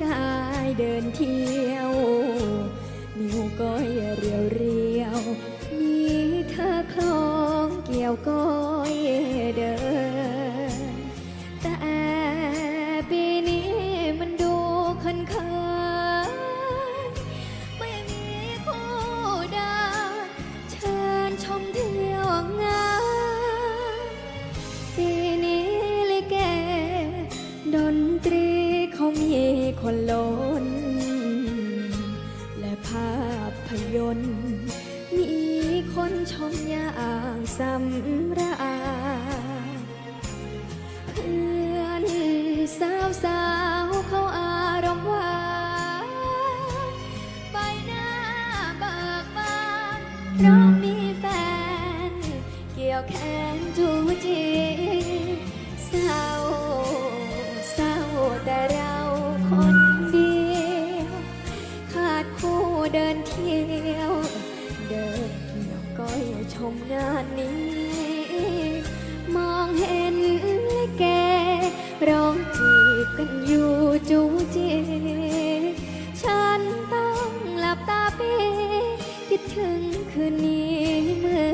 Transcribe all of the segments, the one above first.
เดินเที่ยวนิ้วก้อยเรียวเรียวๆมีเธอคล้องเกี่ยวก้อยเดิน แต่ปีนี้มันดูคันคายไม่มีคู่เดานเชิญชมเที่ยวงานปีนี้ลิเกดนตรี เขามีคนล้น และภาพยนตร์มีคนชมอย่างสำราญเพื่อนสาวสาวเขาอารมณ์หวานใบหน้าเบิกบานเพราะมีแฟน เกี่ยวแข เดินเที่ยว เดินเกี่ยวก้อยชมงานนี้ มองเห็นลิเกร้องจีบกันอยู่จูจีฉันต้องหลับตาปีคิดถึงคืนนี้เมื่อ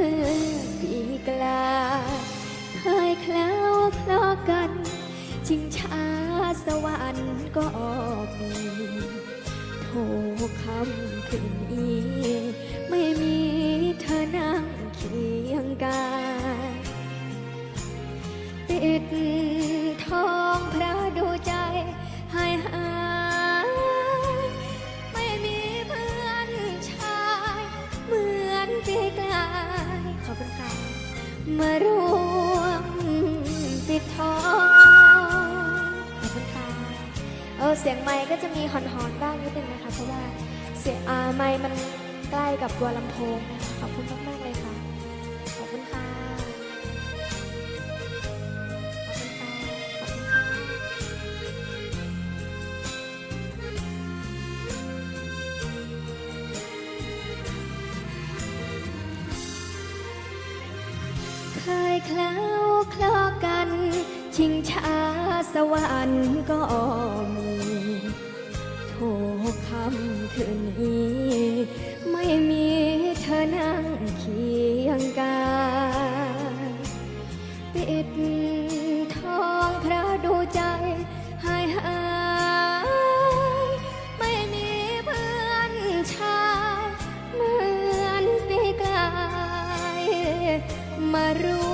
ปีกลา เคยเคล้าวคลอกัน ชิงช้าสวรรค์ก็มี โทรคำคืนนี้ ไม่มีเธอนั่งเคียงกายติดทองพระดูใจหายหาย ไม่มีเพื่อนชาย เหมือนปีกลายขอบคุณค่ะมาร่ เสียงไม้ก็จะมีหอนๆบ้างนิดนึงนะคะ เพราะว่าเสียงอาไม้มันใกล้กับตัวลำโพงนะคะขอบคุณมากๆเลยค่ะ ขอบคุณค่ะ ขอบคุณค่ะ ขอบคุณค่ะ เคยเคล้าวคลอกัน ชิงช้าสวรรค์ก็อม โทคำคืนนี้ ไม่มีเธอนั่งเคียงกายปิดทองพระดูใจหายหาย ไม่มีเพื่อนชายเหมือนปีกลายมารู้